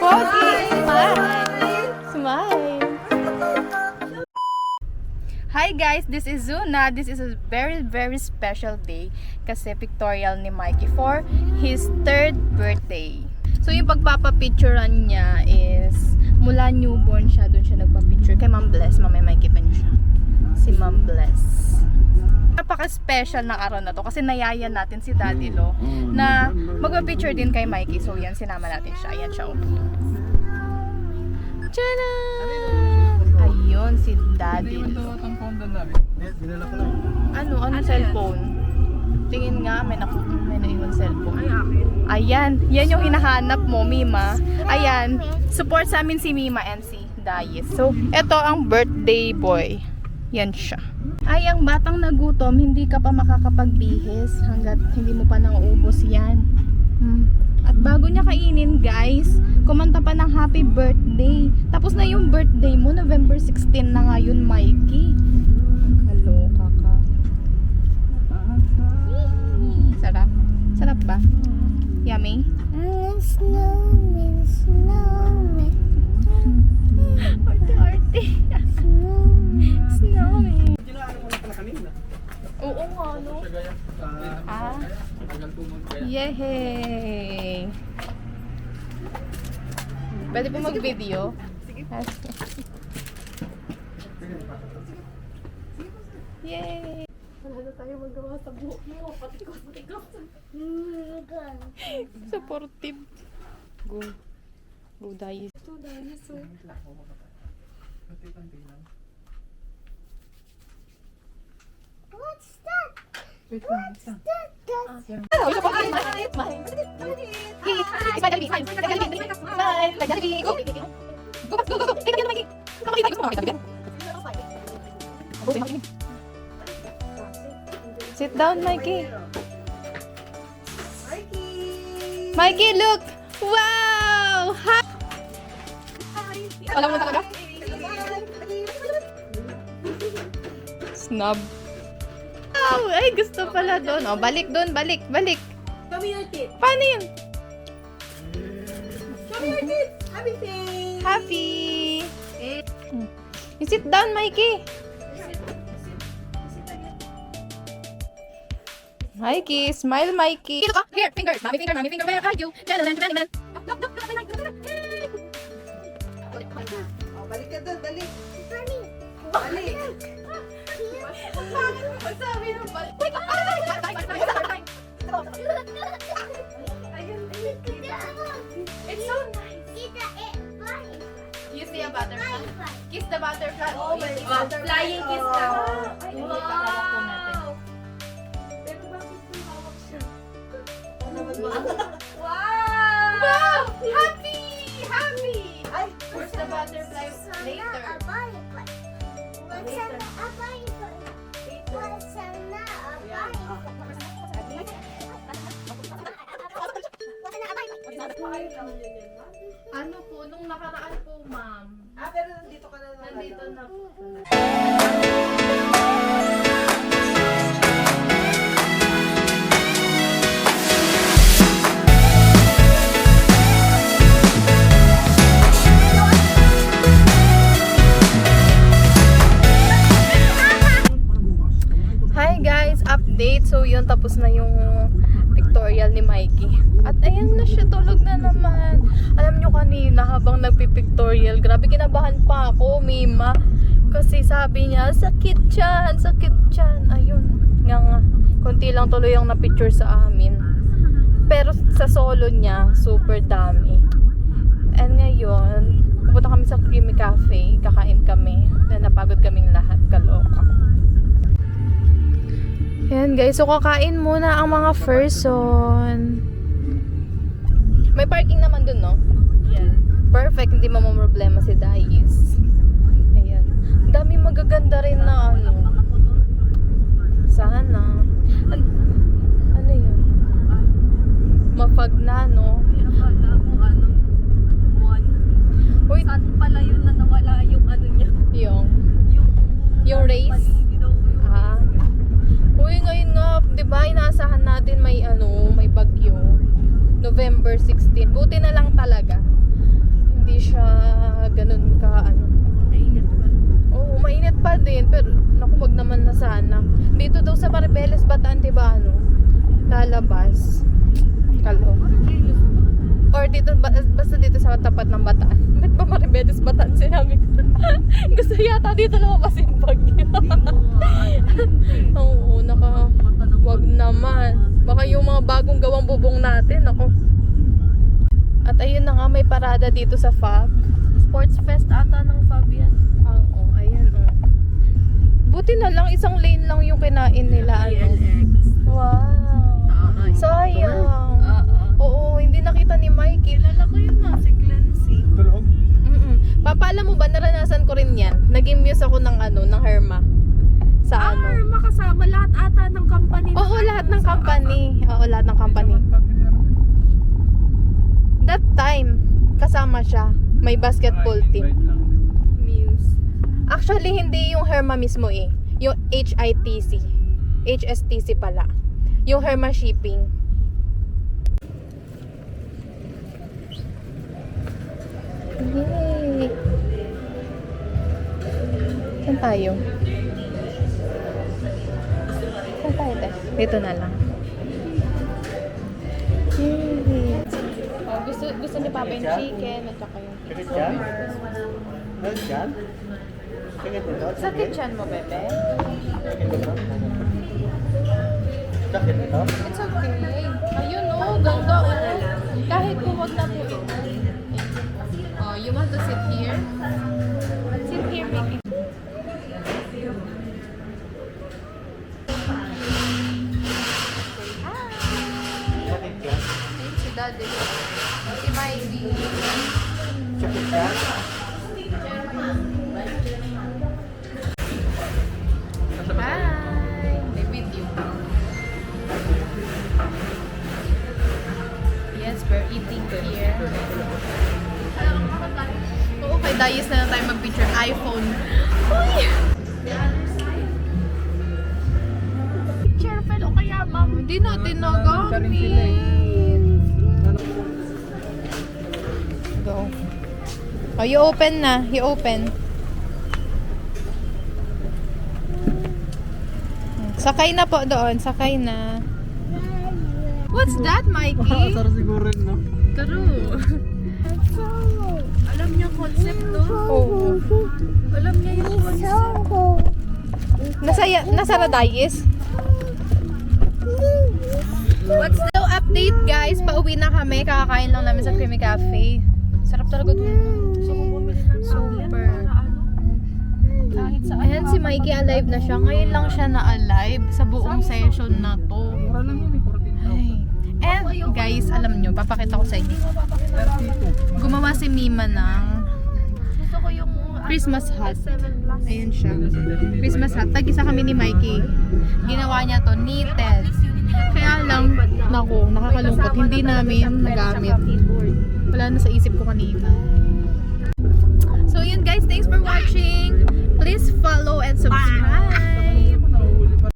Pogi! Smile! Smile! Hi guys, this is Zuna. This is a very very special day kasi pictorial ni Mikey for his third birthday. So yung pagpapapicturean niya is mula newborn siya, doon siya nagpa-picture kay Ma'am Bless. Mamaya makikita niyo siya. Si Ma'am Bless. Napaka-special ng araw na to kasi nayaya natin si Daddy Lo na magpa-picture din kay Mikey. So yan, sinama natin siya. Ayan siya. oh. Tcharam! Ayun, si Daddy lang. Ano? Ano cellphone? Tingin nga, may naku may naiwan cellphone. Ay, akin. Ayan, yan yung hinahanap mo, Mima. Ayan, support sa amin si Mima and si Dayis. So, ito ang birthday boy. Yan siya. Ay, ang batang nagutom, hindi ka pa makakapagbihis hanggat hindi mo pa nauubos yan. Hmm. At bago niya kainin, guys, kumanta pa ng happy birthday. Tapos na yung birthday mo, November 16 na nga yun, Mikey. Kaloka ka. Sarap. Sarap ba? Yummy? Snowman, snowman, Yehey! Pwede po mag-video? Sige. Yay! Wala na tayo magawa sa buhok mo. Patikos-patikos. mm, gun. Supportive. Go. Go, Dais. Ito, Dais. oh. What's that? Lang. That, that's Sit down, Mikey. Mikey, look! Wow! Hi! Alam. Wow! Ay, gusto pala doon. Oh, balik doon, balik, balik. Show me your teeth. Paano yun? Show me your teeth. Happy face. Happy! You sit down, Mikey. Mikey, smile, Mikey. Ka. Here, finger. Mommy finger, mommy finger. Where are you? Gentleman, gentleman. Look, look, look, look, look, look. Oh, balik ka doon, balik. funny. Balik. Ang sabi ng balik. Wait, ah, ah, ah, time, time, time, time. It's so nice. You see a butterfly? Kiss the butterfly. Oh my God. Flying kiss daw. Natin. Pero bakit hawak siya? Wow! Wow! Happy! Happy! Where's the butterfly later? Ano po, nung nakaraan po, ma'am. Ah, pero nandito ka na naman. Nandito na po. Hi guys, update. So yun, tapos na yung ni Mikey. At ayan na siya, tulog na naman. Alam nyo kanina, habang nagpipictorial, grabe kinabahan pa ako, Mima. Kasi sabi niya, sakit yan, sakit yan. Ayun, nga nga. Konti lang tuloy ang na-picture sa amin. Pero sa solo niya, super dami. And ngayon, pupunta kami sa Creamy Cafe, kakain kami. Na napagod kaming lahat, kaloka. Yan guys, so kakain muna ang mga person. May parking naman dun, no? Yan. Perfect, hindi mo problema si Dais. Ayan. Dami magaganda rin na ano. Sana. An- ano yun? Mapag na, no? Ko ano, one. Uy, Saan pala yun na nawala yung ano niya? yung, Yung, yung race. paligid daw ko yung Ah. Uy, ngayon nga, 'di ba, inaasahan natin may ano, may bagyo. November 16. Buti na lang talaga. hindi siya ganun ka ano. Mainit pa. Oo, mainit pa din. Pero, naku, wag naman na sana. Dito daw sa Maribeles, Bataan, di ba, ano? Lalabas. Kalo. Or dito, ba- basta dito sa tapat ng Bataan. Ba't ba Maribeles, Bataan sinabi ko? Gusto yata dito lumabas yung bagyo. Oo, naka... Wag naman. Baka yung mga bagong gawang bubong natin, ako. At ayun na nga, may parada dito sa FAB. Sports fest ata ng Fabian. Oo, ayan oh. Buti na lang, isang lane lang yung kinain nila. Ano. ILX. Wow. Sayang. Oo. Oo, hindi nakita ni Mikey. Kilala ko yun na, si Clancy. Tulog? Mm-mm. Papa, alam mo ba, naranasan ko rin yan. Naging muse ako ng ano, ng Herma. Sa Ah, ano. makasama lahat ata ng company. Oo, ano, lahat ng sa- company. Oo, lahat ng company. That time, kasama siya. May basketball team. Muse. Actually, hindi yung Herma mismo eh. Yung HITC. HSTC pala. Yung Herma Shipping. Yay! Saan tayo? Saan tayo, te? Dito na lang. Gusto, gusto ni Papa yung chicken at saka yung Sakit yan? Sakit yan? Sakit siyan mo, Bebe? Sakit ito? Sakit? It's okay. Ayun oh, ganda. Dayas na lang tayo mag-picture. iPhone. Uy! Picture pero kaya ma'am, hindi natin nagamit. Go. Oh, you open na. You open. Sakay na po doon. Sakay na. What's that, Mikey? Asar siguro rin, no? True. Alam niya concept to? Oh. Alam niya yung concept. Nasa, nasa Radayes? What's the update, guys? Pauwi na kami. Kakakain lang namin sa Creamy Cafe. Talaga dun. Gusto ko bumili ng Super. Ano? Kahit sa Ayan, si Mikey alive na siya. Ngayon lang siya na alive sa buong session na to. Mura lang yun, eh. 14,000. Ay. And guys, alam nyo, papakita ko sa inyo. 32. Gumawa si Mima ng yung ano, Christmas hat. S7 Plus. Ayan siya. Christmas hat. Tag-isa kami ni Mikey. Ginawa niya to, knitted. Kaya lang, naku, nakakalungkot. Hindi namin nagamit. Wala na sa isip ko kanina. So yun guys, thanks for watching. Please follow and subscribe.